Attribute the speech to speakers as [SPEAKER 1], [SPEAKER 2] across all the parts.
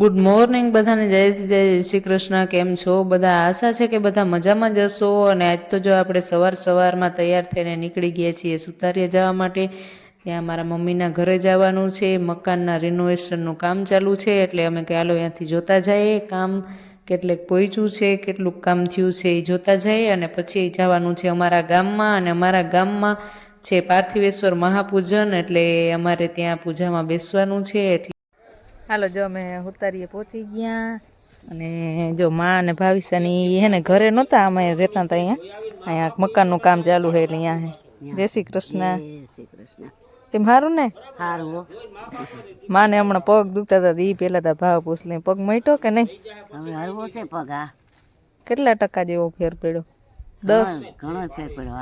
[SPEAKER 1] બધાને, જય જય શ્રી કૃષ્ણ, કેમ છો? બધા આશા છે કે બધા મજામાં જશો અને આજ તો જો આપણે સવાર સવારમાં તૈયાર થઈને નીકળી ગયા છીએ સુતારિયા જવા માટે, ત્યાં મારા મમ્મીના ઘરે જવાનું છે, મકાનના રિનોવેશનનું કામ ચાલુ છે, એટલે અમે કે અહીંયાથી જોતા જઈએ, કામ કેટલેક પહોંચ્યું છે કેટલું કામ થયું છે એ જોતા જઈએ અને પછી જવાનું છે અમારા ગામમાં અને અમારા ગામમાં છે પાર્થિવેશ્વર મહાપૂજન, એટલે અમારે ત્યાં પૂજામાં બેસવાનું છે, એટલે હાલો જો અમે ઉતારીએ પહોંચી ગયા. અને જો માં અને ભાવિસાની હે ને ઘરે નહોતા અમે રહેતા હતા અહીંયા. અહીંયા મકાનનું કામ ચાલુ છે એટલે અહીંયા હે. જય શ્રી કૃષ્ણ. કેમ સારું ને?
[SPEAKER 2] સારું
[SPEAKER 1] માને હમણાં પગ દુખતા હતા એ પેલા તા ભાવ પૂછ લે પગ મટ્યો કે નહીં?
[SPEAKER 2] હવે હરવો છે પગ આ
[SPEAKER 1] કેટલા ટકા જેવો ફેર પડ્યો? દસ?
[SPEAKER 2] ઘણો ફેર પડ્યો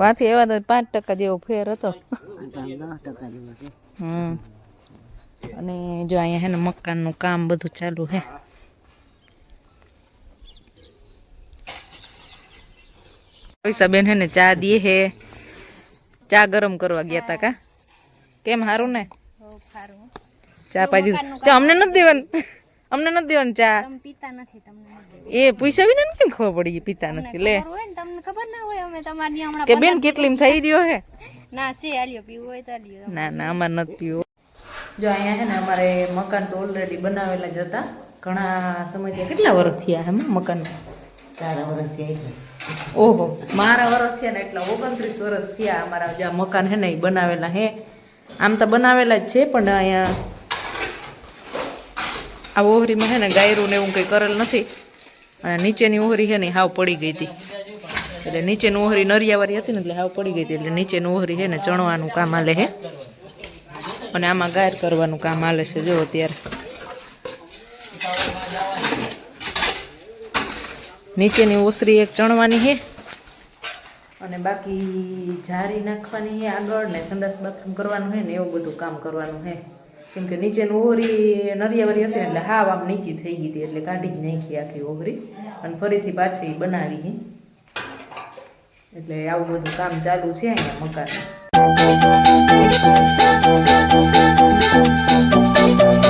[SPEAKER 1] વાંથી એવા તો પાંચ ટકા જેવો ફેર હતો.
[SPEAKER 2] દસ ટકા જેવો છે.
[SPEAKER 1] હમ. અને જો અહીંયા હે ને મકાનનું કામ બધું ચાલુ હે. બેન હે ને ચા દે હે. ચા ગરમ કરવા ગયા તા કા? કેમ સારું ને? ચા પાજી અમને નથી દેવાનું. અમને નથી દેવાનું ચા.
[SPEAKER 3] પીતા નથી તમને
[SPEAKER 1] એ પૈસા વિના ને કેમ ખબર પડી પીતા નથી? લે.
[SPEAKER 3] તમને ખબર ના હોય અમે તમારી હમણાં
[SPEAKER 1] કે બેન કેટલી થઈ રહ્યો હે?
[SPEAKER 3] ના છે આલ્યો પીવું હોય તો
[SPEAKER 1] ના ના અમારે નથી પીવો. જો અહીંયા છે ને અમારે મકાન તો ઓલરેડી બનાવેલા જ હતા. ઘણા સમયથી કેટલા વર્ષ થયા હે મકાન ઓહો મારા વર્ષ થયા ને એટલા ઓગણત્રીસ વર્ષ થયા અમારા જે મકાન છે ને એ બનાવેલા હે. આમ તો બનાવેલા જ છે પણ અહીંયા આ ઓહરીમાં છે ને ગાયરું ને એવું કંઈ કરેલ નથી. અને નીચેની ઓહરી છે ને હાવ પડી ગઈ હતી. એટલે નીચેની ઓહરી નરિયાવાળી હતી ને એટલે હાવ પડી ગઈ હતી. એટલે નીચેની ઓહરી છે ને ચણવાનું કામ આલે હે. અને આમાં ગાયર કરવાનું કામ હાલે છે, જો અત્યારે. નીચેની ઓસરી એક ચણવાની છે. અને બાકી જારી નાખવાની છે આગળ ને સંડાસ બાથરૂમ કરવાનું છે ને એવું બધું કામ કરવાનું છે. કેમ કે નીચેનું ઓહરી નરિયાવરી હતી એટલે હાવ આમ નીચી થઈ ગઈ હતી એટલે કાઢી જ નાખી આખી ઓહરી અને ફરીથી પાછી બનાવી એટલે આવું બધું કામ ચાલુ છે અહીંયા મકાન. હાલો જો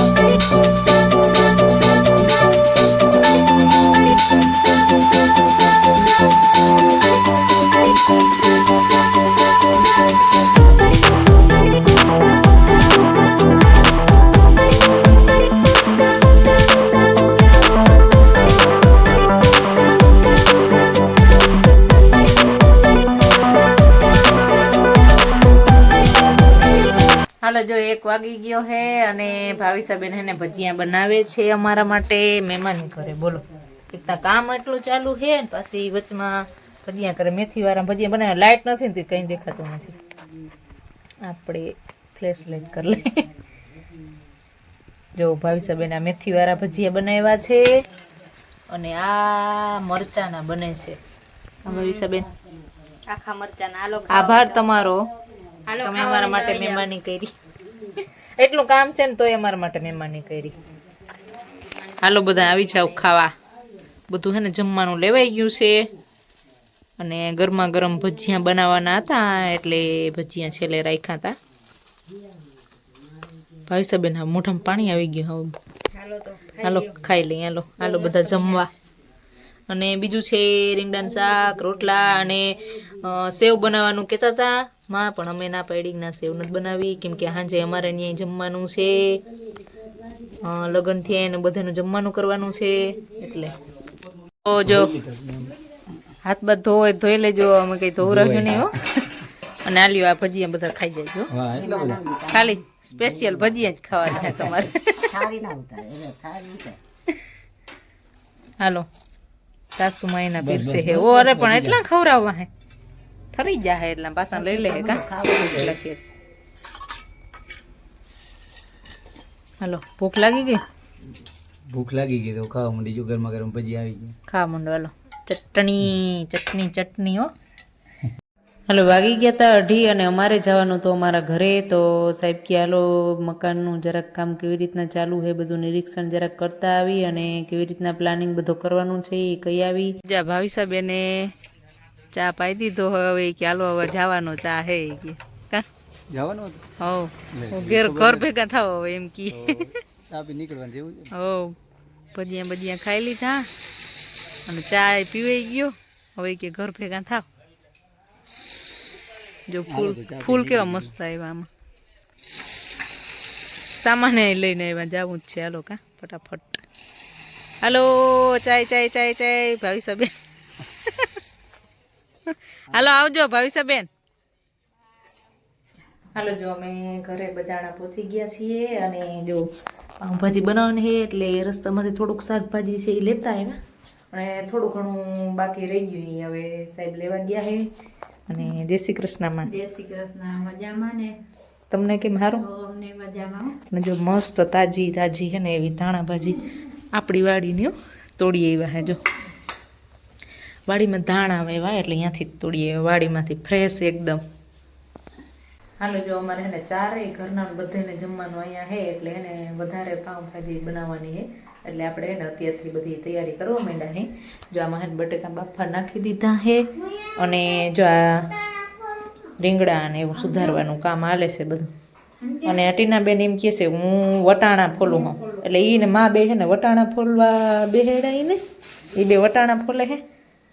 [SPEAKER 1] એક વાગી ગયો હે અને ભાવિસાબેન સાહેબ ને ભજીયા બનાવે છે અમારા માટે. મહેમાની કરે બોલો. એક કામ એટલું ચાલુ હે ને પાછી વચમાં ભજીયા કરે. મેથી વાળા ભજીયા બનાવે. લાઇટ નથી ને કંઈ દેખાતું નથી. આપણે ફ્લેશ લાઇટ કરી લઈએ. જો ભાવિસાબેન આ મેથી વાળા ભજીયા બનાવ્યા છે અને આ મરચાના બને છે. ભાવી ભાવિસાબેન
[SPEAKER 3] આખા મરચાના.
[SPEAKER 1] આભાર તમારો. તમે અમારા માટે મહેમાની કરી. એટલું કામ છે ને તોય અમારા માટે મહેમાની કરી. હાલો બધા આવી જાવ ખાવા. બધું હે ને જમવાનું લેવાઈ ગયું છે. અને ગરમા ગરમ ભજીયા બનાવવાના હતા એટલે ભજીયા છેલ્લે રાખ્યા હતા. ભાવિસાબેન હા મોઢામાં પાણી આવી ગયું હવે
[SPEAKER 3] હાલો
[SPEAKER 1] ખાઈ લઈએ હાલો. હાલો બધા જમવા. અને બીજું છે રીંગણાનું શાક રોટલા અને સેવ બનાવવાનું કહેતા હતા. માં પણ અમે ના પાડી ના સેવ નથી બનાવી. કેમ કે સાંજે અમારે ત્યાં જમવાનું છે. લગ્ન થયા એને બધાનું જમવાનું કરવાનું છે. એટલે. જો, હાથ બાદ ધોય ધોઈ લેજો. અમે કઈ ધોવરાવ્યું નહીં હો. અને આ લ્યો આ ભજીયા બધા ખાઈ જાયજો ખાલી સ્પેશિયલ ભજીયા જ ખાવાના તમારે. હાલો. સાસુ માઈના પીરસે હે ઓ, અરે પણ એટલા ખવડાવવા હે? ઠરી જા હે એટલા પાછા લઈ લે કા કે હાલો ભૂખ લાગી ગઈ
[SPEAKER 4] ભૂખ લાગી ગઈ તો ખાવા માંડી જો ગરમા ગરમ ભજી આવી ગઈ
[SPEAKER 1] ખાવા માંડો હાલો ચટણી ચટણી ચટણી હો હાલો વાગી ગયા હતા અઢી અને અમારે જવાનું તો અમારા ઘરે તો સાહેબ કે હાલો મકાનનું જરાક કામ કેવી રીતના ચાલુ છે બધું નિરીક્ષણ જરાક કરતા આવી અને કેવી રીતના પ્લાનિંગ બધું કરવાનું છે એ કહી આવી જા ભાવિસા બેને ચા પાઈ દીધો હવે કે હાલો હવે જવાનો ચા હે કે.
[SPEAKER 4] જવાનો
[SPEAKER 1] જવાનું ઘેર ઘર ભેગા થાવ હવે એમ કી.
[SPEAKER 4] ચા પી નીકળવાનું જેવું છે
[SPEAKER 1] હો ભજીયા ભજીયા ખાઈ લીધા. અને ચા પીવાઈ ગયો. હવે કે ઘર ભેગા થાવ. જો ફૂલ ફૂલ કેવા મસ્ત આવ્યા આમાં. સામાન લઈને આવ્યા જવું જ છે. હાલો કા ફટાફટ. હાલો ચાય ચાય ચાય ચાય. ભાવિસાબેન હાલો આવજો ભાવિસાબેન હાલો જો અમે ઘરે બજાણા પહોંચી ગયા છીએ અને જો પાઉંભાજી બનાવવાની છે એટલે રસ્તામાંથી થોડુંક શાકભાજી છે એ લેતા આવ્યા. અને થોડું ઘણું બાકી રહી ગયું એ હવે સાહેબ લેવા ગયા છે. અને જય શ્રી કૃષ્ણમાં
[SPEAKER 3] જય શ્રી કૃષ્ણ મજામાં ને?
[SPEAKER 1] તમને કેમ સારું?
[SPEAKER 3] અમને મજામાં
[SPEAKER 1] અને જો મસ્ત તાજી તાજી છે ને એવી ધાણા ભાજી આપણી વાડીની તોડી આવ્યા હે જો. વાડીમાં ધાણા વાવ્યા એટલે અહીંયાથી તોડીએ. વાડીમાંથી ફ્રેશ એકદમ. હાલો, જો અમારે એને ચારેય ઘરના બધાને જમવાનું અહીંયા છે એટલે એને વધારે પાઉંભાજી બનાવવાની છે એટલે આપણે એને અત્યારથી બધી તૈયારી કરવા માંડ્યા છે જો આમાં હે બટેકા બાફા નાખી દીધા છે અને જો આ રીંગણા ને એવું સુધારવાનું કામ હાલે છે બધું. અને અટીના ટીનાબેન એમ કહે છે, હું વટાણા ફોલું હું એટલે એને મા બે છે ને વટાણા ફોલવા બેહેડાઈને એ બે વટાણા ફોલે છે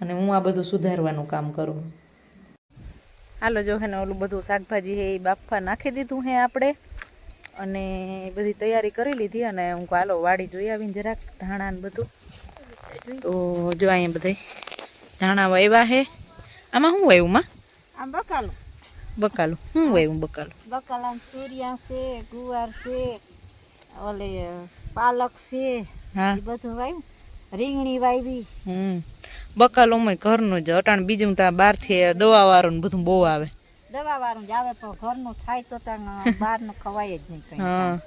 [SPEAKER 1] અને હું આ બધું સુધારવાનું કામ કરું. હાલો જો હેને ઓલું બધું શાકભાજી છે એ બાફા નાખી દીધું હે આપણે. અને બધી તૈયારી કરી લીધી અને હું કહું, હાલો વાડી જોઈ આવીને જરાક ધાણા ને બધું. તો જો અહીંયા બધા ધાણા વાવ્યા હે. આમાં શું વાવ્યું માં?
[SPEAKER 3] આમ બકાલું.
[SPEAKER 1] બકાલું. શું વાવ્યું બકાલું?
[SPEAKER 3] બકાલા સૂર્યા છે ગુવાર છે ઓલે પાલક છે
[SPEAKER 1] હા.
[SPEAKER 3] બધું વાવ્યું રીંગણી વાવી
[SPEAKER 1] હમ. બકાલોમાં ઘરનું જ અટાણ બીજું ત્યાં બહારથી દવા વાળું ને બધું બહુ આવે.
[SPEAKER 3] દવાવાળું જ આવે પણ ઘરનું થાય તો ત્યાં બહારનું ખવાય જ નહીં
[SPEAKER 1] હા.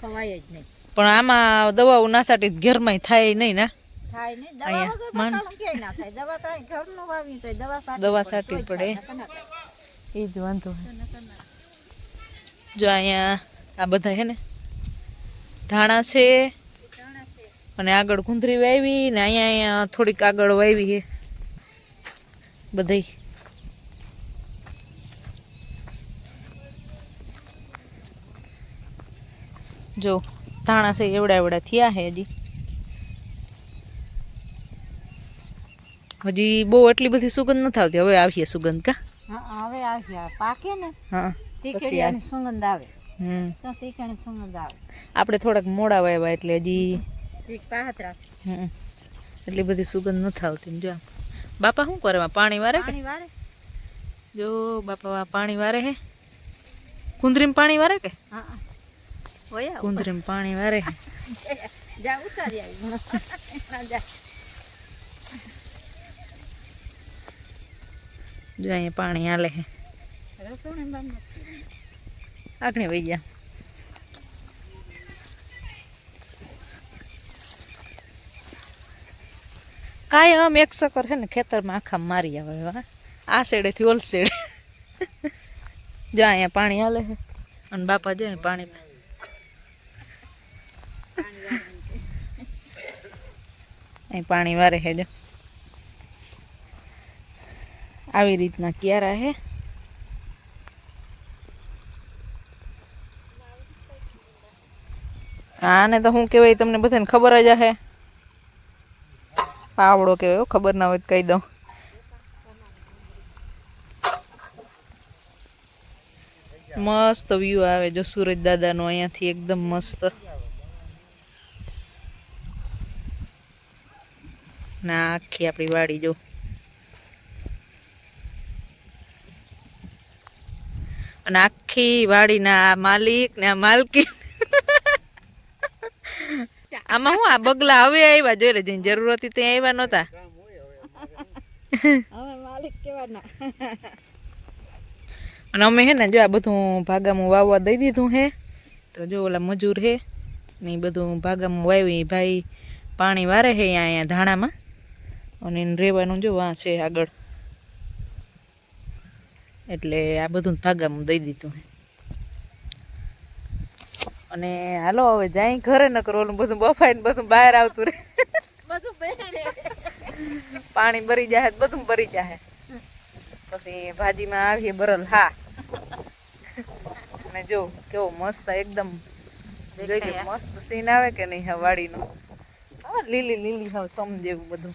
[SPEAKER 3] ખવાય જ નહીં.
[SPEAKER 1] પણ આમાં દવાઓ ના સાટી ઘરમાં થાય નહીં ને?
[SPEAKER 3] થાય નહીં. દવા બકાલું સાટવી પડે.
[SPEAKER 1] એ જ વાંધો જો અહીંયા આ બધા હે ને ધાણા છે અને આગળ કુંદરી વાવી ને અહીંયા અહીંયા થોડીક આગળ વાવી છે. બધી જો ધાણા છે એવડા એવડા થયા છે હજી. હજી બહુ એટલી બધી સુગંધ નથી આવતી. હવે આવીએ સુગંધ કા?
[SPEAKER 3] હા હવે આવી પાકે ને
[SPEAKER 1] હા.
[SPEAKER 3] તીખડીયાની સુગંધ આવે.
[SPEAKER 1] હમ.
[SPEAKER 3] તો તીખણી સુગંધ આવે.
[SPEAKER 1] આપણે થોડાક મોડા વાવ્યા એટલે હજી
[SPEAKER 3] તીખ પાહત રાખે.
[SPEAKER 1] હમ, એટલી બધી સુગંધ નથી આવતી ને જો આમ. બાપા શું કરે? એમાં? પાણી વારે કે?
[SPEAKER 3] પાણી વારે.
[SPEAKER 1] જો બાપા આ પાણી વારે હે. કુંદરીમાં પાણી વારે કે?
[SPEAKER 3] હા હા. હોય આવું.
[SPEAKER 1] કુંદરીમાં પાણી વારે હે.
[SPEAKER 3] જા ઉતારી આવી. જા.
[SPEAKER 1] જો અહીંયા પાણી હાલે હે.
[SPEAKER 3] રસોણી બંધ
[SPEAKER 1] આગળ વહી ગયા. કાયમ એક સકર છે ને ખેતરમાં આખા મારી આવે હા આ સેડેથી ઓલ જો અહીંયા પાણી હાલે છે. અને બાપા જો પાણી અહીં પાણી વારે છે જો. આવી રીતના ક્યારા હે આને તો શું કહેવાય, તમને બધાને ખબર જ હે. પાવડો કહેવાય ખબર ના હોય તો કહી દઉં. મસ્ત વ્યૂ આવે જો સુરજ દાદાનો અહીંયાથી એકદમ મસ્ત. ના, આખી આપણી વાડી જો. અને આખી વાડીના માલિક ને આ માલકી આમાં હું આ બગલા હવે આવ્યા જોઈ લેજે જરૂર હતી ત્યાં આવ્યા નહોતા. અને અમે હે ને જો આ બધું ભાગામાં વાવવા દઈ દીધું હે, તો જો ઓલા મજૂર હે ને એ બધું ભાગામાં વાવી ભાઈ પાણી વારે હે અહીંયા ધાણામાં. અને એને રહેવાનું જો વાં છે આગળ. એટલે આ બધું ભાગામાં દઈ દીધું હે. અને હાલો હવે જાય ઘરે ન ઓલું બધું બફાઈને બધું બહાર આવતું રહે.
[SPEAKER 3] બધું
[SPEAKER 1] પાણી ભરી જાય બધું ભરી જાય પછી ભાજીમાં આવીએ બરલ હા. અને જો કેવો મસ્ત એકદમ મસ્ત સીન આવે કે નહીં હા વાડીનું? હા લીલી લીલી હા સમ જેવું બધું.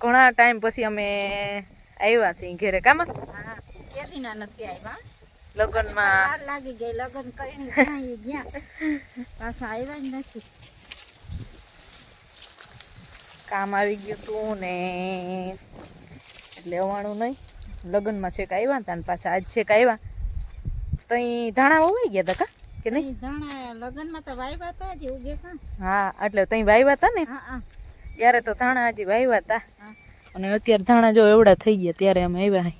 [SPEAKER 1] ઘણા ટાઈમ પછી અમે આવ્યા છીએ ઘેરે. કામાં?
[SPEAKER 3] કેદીના નથી આવ્યા.
[SPEAKER 1] લગ્નમાં.
[SPEAKER 3] માં લાગી ગઈ લગ્ન કરીને ગયા. પાછા આવ્યા જ નથી.
[SPEAKER 1] કામ આવી ગયું તું ને. એટલે અવાણું નહીં. લગ્નમાં છેક આવ્યા હતા ને પાછા આજ છેક આવ્યા. તઈ ધાણા વવાઈ ગયા હતા કા? કે નહીં?
[SPEAKER 3] ધાણા લગ્નમાં તો વાવ્યા હતા હજી ઉગે કાં?
[SPEAKER 1] હા એટલે તઈ વાવ્યા હતા ને.
[SPEAKER 3] હા હા.
[SPEAKER 1] ત્યારે તો ધાણા હજી વાવ્યા હતા. અને અત્યારે ધાણા જો એવડા થઈ ગયા ત્યારે અમે આવ્યા.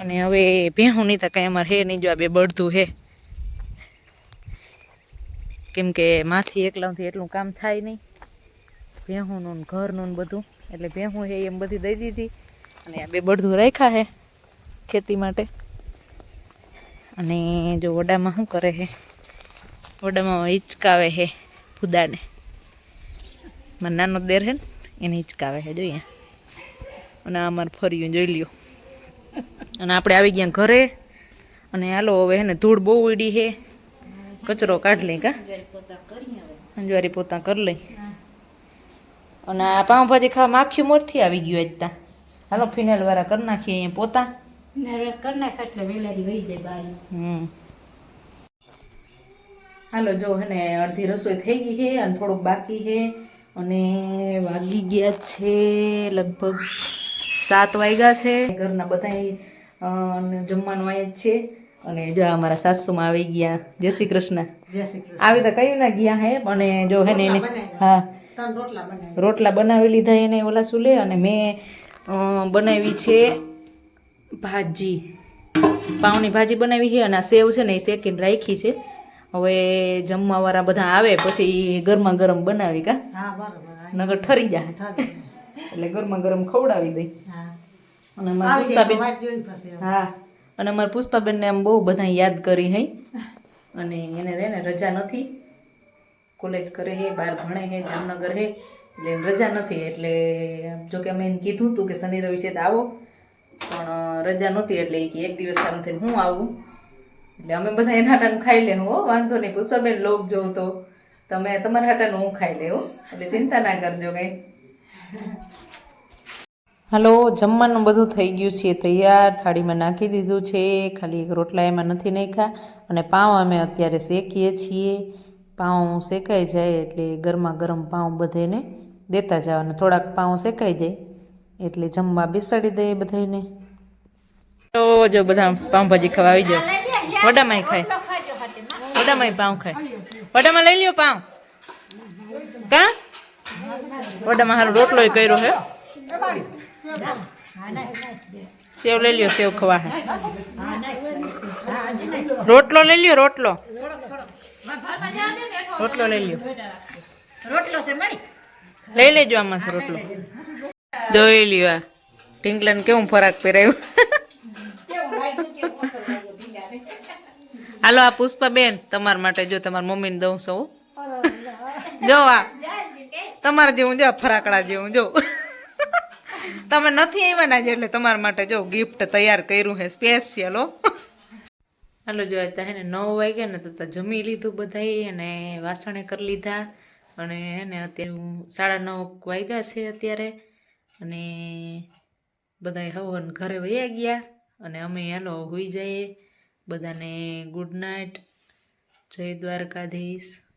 [SPEAKER 1] અને હવે ભેહું નહીં તો કાંઈ અમારે હે નહીં જો આ બે બળધું હે. કેમ કે માથી એકલાથી એટલું કામ થાય નહીં. ભેહુંનું ઘરનું બધું. એટલે ભેહું હે એમ બધી દઈ દીધી. અને આ બે બળધું રાખ્યા હે ખેતી માટે. અને જો વડામાં શું કરે હે? વડામાં હિંચકાવે હે ફુદાને મારો નાનો દેર હે ને, એને હિંચકાવે છે જોઈએ. અને અમારે ફર્યું જોઈ લ્યો. અને આપણે આવી ગયા ઘરે. અને હાલો હવે હે ને ધૂળ બહુ ઉડી છે. કચરો કાઢ લઈ કા. અંજવારી પોતા કરી લઈ. અને આ પાઉંભાજી ખાવા માખ્યું મોરથી આવી ગયું આજ તા. હાલો ફિનાઇલ વાળા કરી નાખીએ અહીંયા પોતા. હાલો જો હે ને અડધી રસોઈ થઈ ગઈ છે અને થોડુંક બાકી છે. અને વાગી ગયા છે લગભગ સાત વાગ્યા છે. ઘરના બધા જમવાનું અહીંયા જ છે. અને જો અમારા સાસુમાં આવી ગયા. જય શ્રી કૃષ્ણ. આવી તો કયું ના ગયા હે અને જો હે ને એને હા. રોટલા બનાવી લીધા એને ઓલા સુલે અને મેં બનાવી છે ભાજી. પાઉની ભાજી બનાવી છે અને આ સેવ છે ને એ શેકીને રાખી છે. હવે જમવાવાળા બધા આવે પછી ગરમા ગરમ બનાવી કા. નગર ઠરી જાય. એટલે ગરમા ગરમ ખવડાવી દઈ. અને અમારા પુષ્પાબેન હા. અને અમારા પુષ્પાબેનને આમ બહુ બધા યાદ કરી હઈ. અને એને રે ને રજા નથી. કોલેજ કરે હે બહાર ભણે હે જામનગર હે. એટલે રજા નથી એટલે જો કે અમે એને કીધું હતું કે શનિ રવિ છે તો આવો. પણ રજા નહોતી એટલે એ કે એક દિવસ સારું થઈને હું આવું. એટલે અમે બધા એના હાટાનું ખાઈ લે હો વાંધો નહીં. પુષ્પાબેન લોક જોઉં તો તમે તમારા હાટાનું હું ખાઈ લેવો એટલે ચિંતા ના કરજો કંઈ. હાલો, જમવાનું બધું થઈ ગયું છે, તૈયાર. થાળીમાં નાખી દીધું છે, ખાલી એક રોટલા એમાં નથી નાખ્યા. અને પાઉં અમે અત્યારે શેકીએ છીએ. પાઉં શેકાઈ જાય એટલે ગરમા ગરમ પાઉં બધાને દેતા જવાના થોડાક પાઉં શેકાઈ જાય એટલે જમવા બેસાડી દઈએ બધાને તો જો બધા પાઉંભાજી ખાવા આવી જાઓ. વડામાંય ખાય. વડામાં પાઉં ખાય. વડામાં લઈ લ્યો પાઉં. કા? વડામાં હારો રોટલો કર્યો હે. સેવ લઈ લ્યો, સેવ ખવા રોટલો લઈ લ્યો, રોટલો. રોટલો લઈ લ્યો. લઈ લેજો આમાં રોટલો. જોઈ લ્યો આ. ટિંકલન કેવું ફરાક પહેરાયું. હાલો આ પુષ્પાબેન, તમારા માટે જો તમારા મમ્મીને દઉં સૌ જો આ. તમારા જેવું જો ફરાકડા જેવું જો. તમે નથી આવ્યા આજે એટલે તમારા માટે જો ગિફ્ટ તૈયાર કર્યું છે સ્પેશિયલ હો. હાલો, જો ત્યાં હે નવ વાગ્યા ને, તો જમી લીધું બધાએ અને વાસણે કરી લીધા. અને હે ને અત્યારે હું સાડા નવ વાગ્યા છે અત્યારે. અને બધાએ હવન ઘરે વયા ગયા. અને અમે હેલો હોઈ જઈએ. બધાને ગુડ નાઇટ જય દ્વારકાધીશ.